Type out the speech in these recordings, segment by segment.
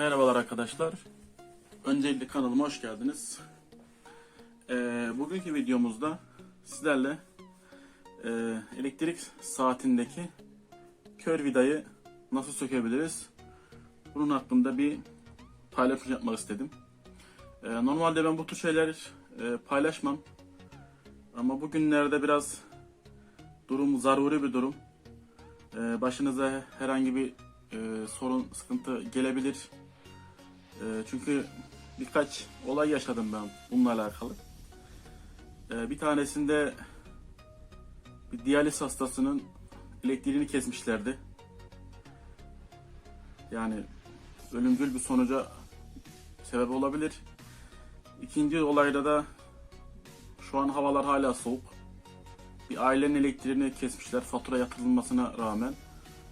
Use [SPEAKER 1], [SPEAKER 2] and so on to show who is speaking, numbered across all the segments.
[SPEAKER 1] Merhabalar arkadaşlar. Öncelikle kanalıma hoş geldiniz. Ee, bugünkü videomuzda sizlerle e, elektrik saatindeki kör vidayı nasıl sökebiliriz? Bunun hakkında bir paylaşım yapmak istedim. Ee, normalde ben bu tür şeyler e, paylaşmam. Ama bugünlerde biraz durum zaruri bir durum. Ee, başınıza herhangi bir e, sorun, sıkıntı gelebilir. E, çünkü birkaç olay yaşadım ben bununla alakalı. E, bir tanesinde bir diyaliz hastasının elektriğini kesmişlerdi. Yani ölümcül bir sonuca sebep olabilir. İkinci olayda da şu an havalar hala soğuk. Bir ailenin elektriğini kesmişler fatura yatırılmasına rağmen.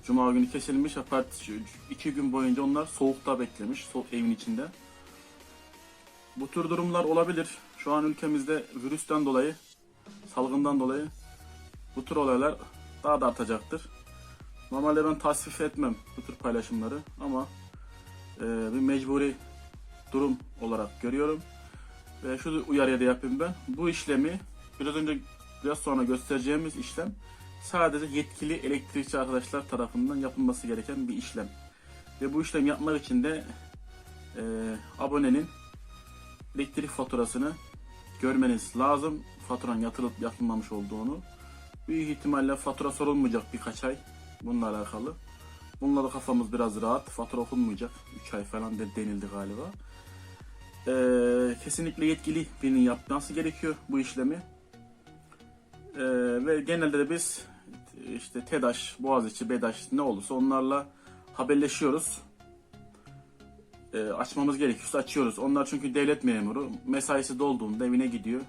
[SPEAKER 1] Cuma günü kesilmiş. Apart iki gün boyunca onlar soğukta beklemiş. Soğuk evin içinde. Bu tür durumlar olabilir. Şu an ülkemizde virüsten dolayı, salgından dolayı bu tür olaylar daha da artacaktır. Normalde ben tasvip etmem bu tür paylaşımları ama e, bir mecburi durum olarak görüyorum. Ve şu uyarıya da yapayım ben. Bu işlemi biraz önce biraz sonra göstereceğimiz işlem sadece yetkili elektrikçi arkadaşlar tarafından yapılması gereken bir işlem. Ve bu işlem yapmak için de e, abonenin elektrik faturasını görmeniz lazım. Faturanın yatırılıp yatılmamış olduğunu. Büyük ihtimalle fatura sorulmayacak birkaç ay bununla alakalı. Bununla da kafamız biraz rahat. Fatura okunmayacak. 3 ay falan de denildi galiba. Ee, kesinlikle yetkili birinin yapması gerekiyor bu işlemi. Ee, ve genelde de biz işte TEDAŞ, Boğaziçi, BEDAŞ ne olursa onlarla haberleşiyoruz. Ee, açmamız gerekiyorsa açıyoruz. Onlar çünkü devlet memuru. Mesaisi dolduğunda evine gidiyor.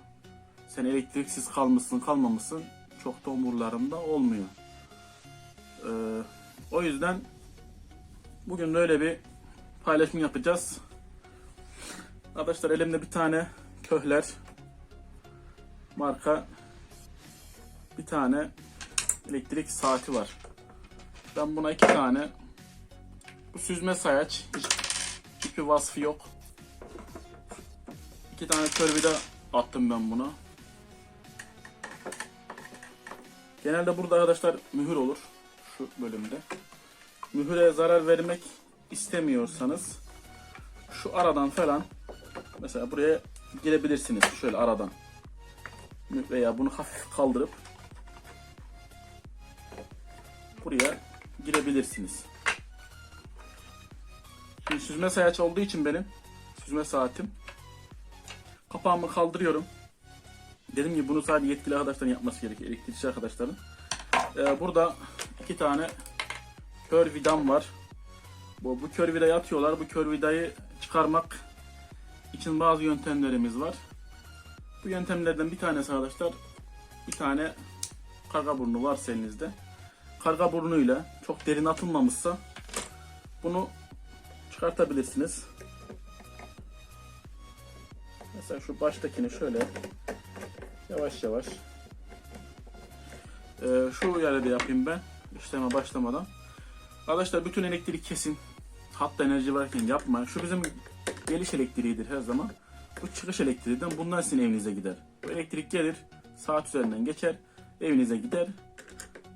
[SPEAKER 1] Sen elektriksiz kalmışsın kalmamışsın çok da umurlarında olmuyor. Ee, o yüzden bugün böyle bir paylaşım yapacağız. Arkadaşlar elimde bir tane köhler marka bir tane elektrik saati var. Ben buna iki tane bu süzme sayaç hiç, hiçbir vasfı yok. İki tane kör vida attım ben buna. Genelde burada arkadaşlar mühür olur şu bölümde. Mühüre zarar vermek istemiyorsanız şu aradan falan mesela buraya girebilirsiniz şöyle aradan veya bunu hafif kaldırıp buraya girebilirsiniz. Şimdi süzme sayaç olduğu için benim süzme saatim kapağımı kaldırıyorum. Dedim ki bunu sadece yetkili arkadaşların yapması gerekiyor. Elektrikçi arkadaşların. Ee, burada iki tane kör vidam var. Bu, bu kör vidayı atıyorlar. Bu kör vidayı çıkarmak için bazı yöntemlerimiz var. Bu yöntemlerden bir tanesi arkadaşlar bir tane karga burnu varsa elinizde. Karga burnuyla çok derin atılmamışsa bunu çıkartabilirsiniz. Mesela şu baştakini şöyle yavaş yavaş ee, şu da yapayım ben işleme başlamadan. Arkadaşlar bütün elektrik kesin. Hatta enerji varken yapmayın. Şu bizim geliş elektriğidir her zaman. Bu çıkış elektriğinden bundan sizin evinize gider. Bu elektrik gelir, saat üzerinden geçer, evinize gider.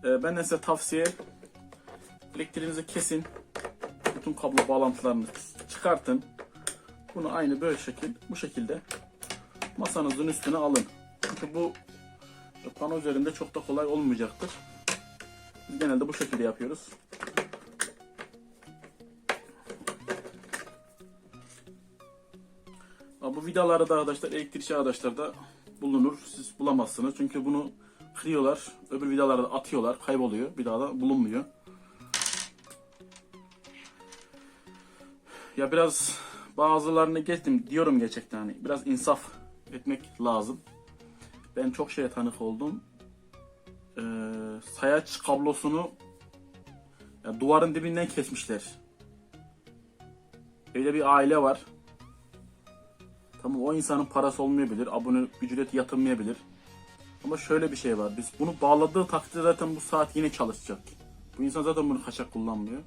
[SPEAKER 1] Ee, ben de size tavsiye elektriğinizi kesin. Bütün kablo bağlantılarını çıkartın. Bunu aynı böyle şekil, bu şekilde masanızın üstüne alın. Çünkü bu pano üzerinde çok da kolay olmayacaktır. Biz genelde bu şekilde yapıyoruz. Bu vidaları da arkadaşlar elektrikçi arkadaşlarda bulunur. Siz bulamazsınız. Çünkü bunu kırıyorlar. Öbür vidaları da atıyorlar. Kayboluyor. Bir daha da bulunmuyor. Ya biraz bazılarını geçtim diyorum gerçekten hani biraz insaf etmek lazım. Ben çok şeye tanık oldum. Ee, sayaç kablosunu ya duvarın dibinden kesmişler. Öyle bir aile var. Tamam o insanın parası olmayabilir, abone ücreti yatırmayabilir. Ama şöyle bir şey var. Biz bunu bağladığı takdirde zaten bu saat yine çalışacak. Bu insan zaten bunu kaçak kullanmıyor.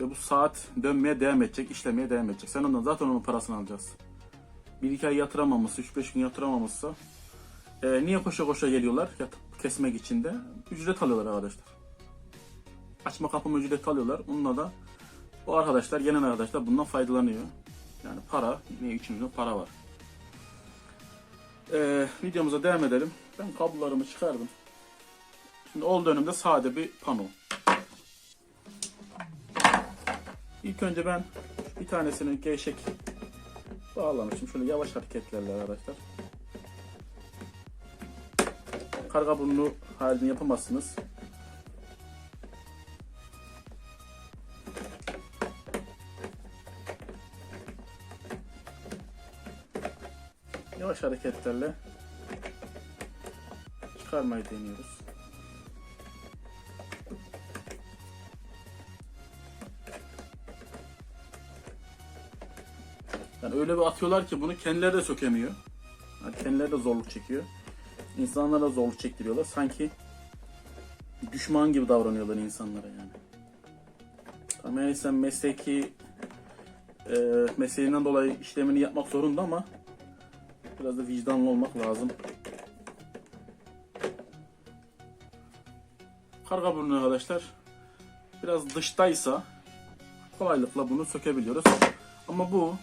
[SPEAKER 1] Ve bu saat dönmeye devam edecek, işlemeye devam edecek. Sen ondan zaten onun parasını alacaksın. Bir iki ay yatıramamışsa, 3-5 gün yatıramamışsa e, niye koşa koşa geliyorlar kesmek için de? Ücret alıyorlar arkadaşlar. Açma kapama ücret alıyorlar. Onunla da o arkadaşlar, gelen arkadaşlar bundan faydalanıyor. Yani para, ne 3 milyon para var. E, videomuza devam edelim. Ben kablolarımı çıkardım. Şimdi oldu önümde sade bir pano. İlk önce ben bir tanesini gevşek bağlamışım. Şöyle yavaş hareketlerle arkadaşlar. Karga burnu halini yapamazsınız. Yavaş hareketlerle çıkarmayı deniyoruz. Yani öyle bir atıyorlar ki bunu kendileri de sökemiyor. Yani kendileri de zorluk çekiyor. İnsanlara zorluk çektiriyorlar. Sanki düşman gibi davranıyorlar insanlara yani. Yani sen mesleki e, mesleğinden dolayı işlemini yapmak zorunda ama biraz da vicdanlı olmak lazım. Karga burnu arkadaşlar biraz dıştaysa kolaylıkla bunu sökebiliyoruz. Ama bu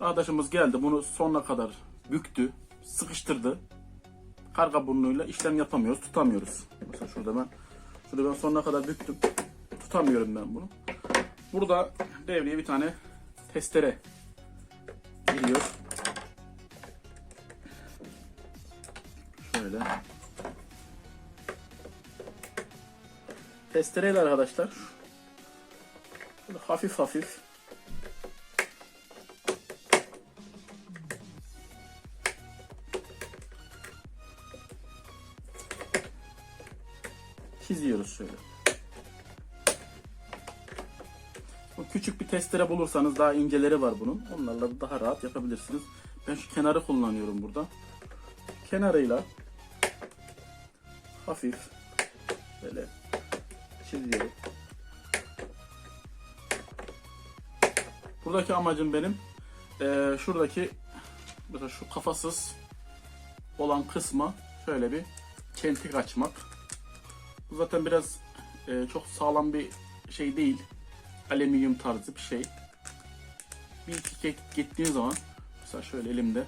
[SPEAKER 1] Arkadaşımız geldi bunu sonuna kadar büktü, sıkıştırdı. Karga burnuyla işlem yapamıyoruz, tutamıyoruz. Mesela şurada ben şurada ben sonuna kadar büktüm. Tutamıyorum ben bunu. Burada devreye bir tane testere giriyor. Şöyle. Testereyle arkadaşlar böyle hafif hafif çiziyoruz şöyle. Küçük bir testere bulursanız daha inceleri var bunun. Onlarla da daha rahat yapabilirsiniz. Ben şu kenarı kullanıyorum burada. Kenarıyla hafif böyle çiziyorum. Buradaki amacım benim eee, şuradaki mesela şu kafasız olan kısma şöyle bir çentik açmak. Bu zaten biraz e, çok sağlam bir şey değil. Alüminyum tarzı bir şey. Bir iki kek gittiğin zaman mesela şöyle elimde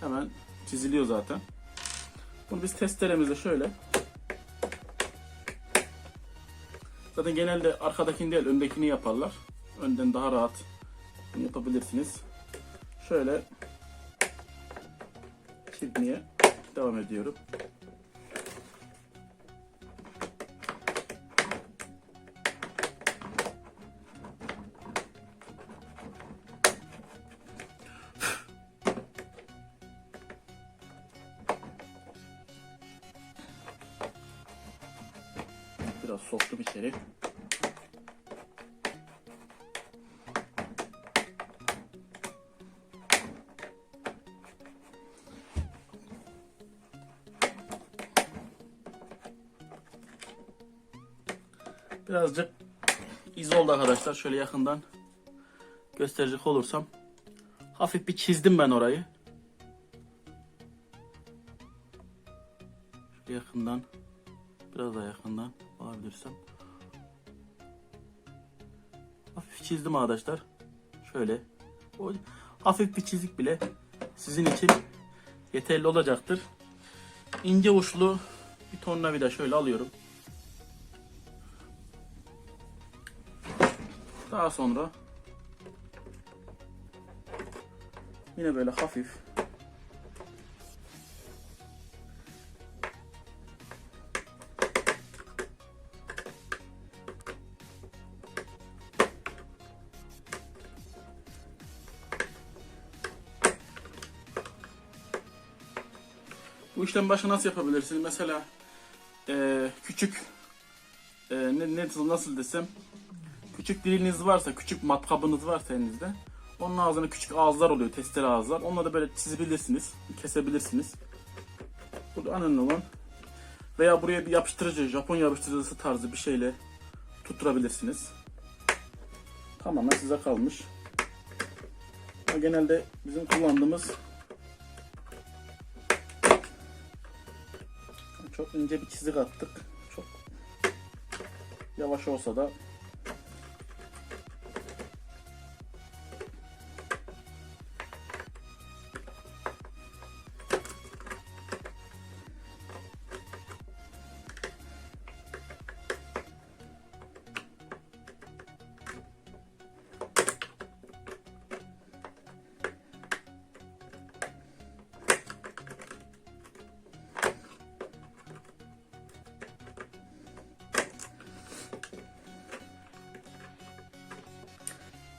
[SPEAKER 1] hemen çiziliyor zaten. Bunu biz testeremizle şöyle Zaten genelde arkadakini değil öndekini yaparlar. Önden daha rahat yapabilirsiniz. Şöyle çizmeye devam ediyorum. Birazcık iz oldu arkadaşlar. Şöyle yakından gösterecek olursam. Hafif bir çizdim ben orayı. Şöyle yakından. Biraz daha yakından alabilirsem. Hafif çizdim arkadaşlar. Şöyle. O hafif bir çizik bile sizin için yeterli olacaktır. İnce uçlu bir tornavida şöyle alıyorum. Daha sonra yine böyle hafif Bu işlem başka nasıl yapabilirsiniz? Mesela eee, küçük eee, ne, ne nasıl desem küçük diliniz varsa, küçük matkabınız varsa elinizde onun ağzına küçük ağızlar oluyor, testere ağızlar. Onları da böyle çizebilirsiniz, kesebilirsiniz. Burada önemli olan Veya buraya bir yapıştırıcı, Japon yapıştırıcısı tarzı bir şeyle tutturabilirsiniz. Tamamen size kalmış. Genelde bizim kullandığımız çok ince bir çizik attık. Çok yavaş olsa da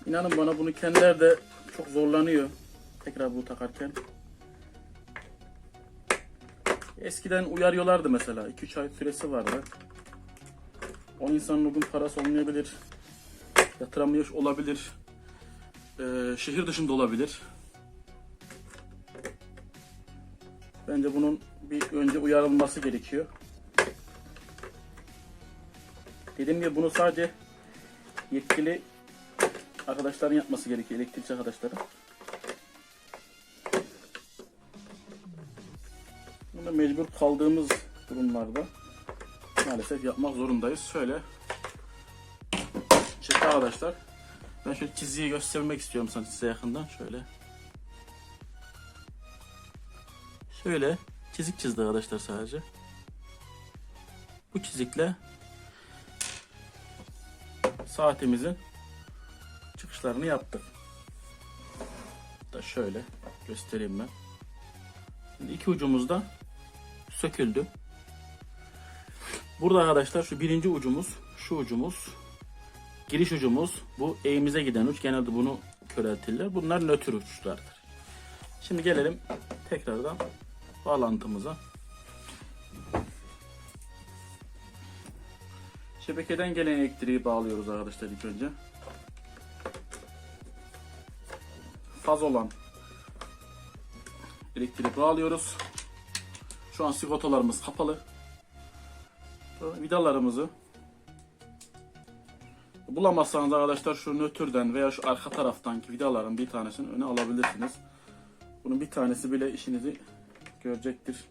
[SPEAKER 1] İnanın bana bunu kendiler de çok zorlanıyor. Tekrar bunu takarken. Eskiden uyarıyorlardı mesela. 2-3 ay süresi vardı. O insanın bugün parası olmayabilir. Yatıramıyor olabilir. Ee, şehir dışında olabilir. Bence bunun bir önce uyarılması gerekiyor. Dediğim gibi bunu sadece yetkili arkadaşların yapması gerekiyor, elektrikçi arkadaşların. Bunu mecbur kaldığımız durumlarda maalesef yapmak zorundayız. Şöyle çek arkadaşlar. Ben şöyle çizgiyi göstermek istiyorum sana size yakından. Şöyle. Şöyle çizik çizdi arkadaşlar sadece. Bu çizikle saatimizin çıkışlarını yaptık. Da şöyle göstereyim ben. Şimdi iki ucumuz da söküldü. Burada arkadaşlar şu birinci ucumuz, şu ucumuz, giriş ucumuz, bu eğimize giden uç. Genelde bunu köreltirler. Bunlar nötr uçlardır. Şimdi gelelim tekrardan bağlantımıza. Şebekeden gelen elektriği bağlıyoruz arkadaşlar ilk önce. Faz olan elektriği bağlıyoruz. Şu an sigortalarımız kapalı. Vidalarımızı bulamazsanız arkadaşlar şu nötrden veya şu arka taraftanki vidaların bir tanesini öne alabilirsiniz. Bunun bir tanesi bile işinizi görecektir.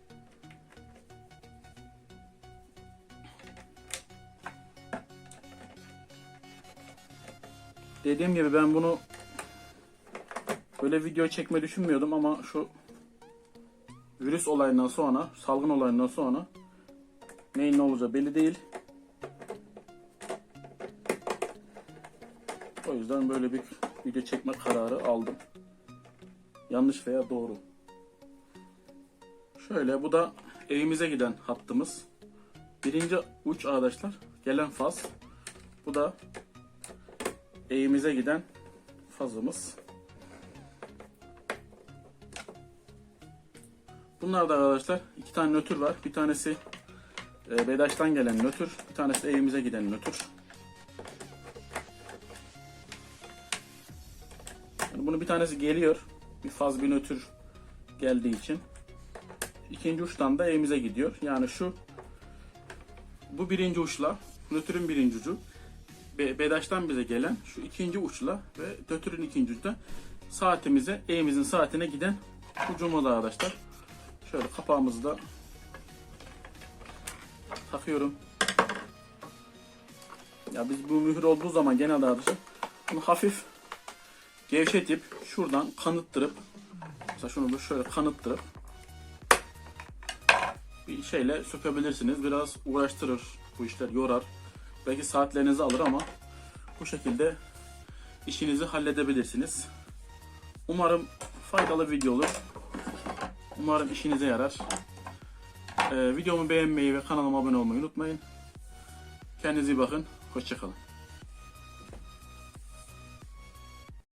[SPEAKER 1] Dediğim gibi ben bunu böyle video çekme düşünmüyordum ama şu virüs olayından sonra, salgın olayından sonra neyin ne olacağı belli değil. O yüzden böyle bir video çekme kararı aldım. Yanlış veya doğru. Şöyle bu da evimize giden hattımız. Birinci uç arkadaşlar gelen faz. Bu da evimize giden fazımız. Bunlar da arkadaşlar iki tane nötr var. Bir tanesi e, Bedaş'tan gelen nötr, bir tanesi evimize giden nötr. Yani bunun bir tanesi geliyor. Bir faz bir nötr geldiği için. İkinci uçtan da evimize gidiyor. Yani şu bu birinci uçla nötrün birinci ucu Be- Bedaş'tan bize gelen şu ikinci uçla ve nötrün ikinci uçta saatimize evimizin saatine giden ucumuz arkadaşlar. Şöyle kapağımızı da takıyorum. Ya biz bu mühür olduğu zaman genelde arkadaşlar bunu hafif gevşetip şuradan kanıttırıp mesela şunu böyle şöyle kanıttırıp bir şeyle sökebilirsiniz. Biraz uğraştırır bu işler yorar. Belki saatlerinizi alır ama bu şekilde işinizi halledebilirsiniz. Umarım faydalı video olur. Umarım işinize yarar. Ee, videomu beğenmeyi ve kanalıma abone olmayı unutmayın. Kendinize iyi bakın. Hoşçakalın.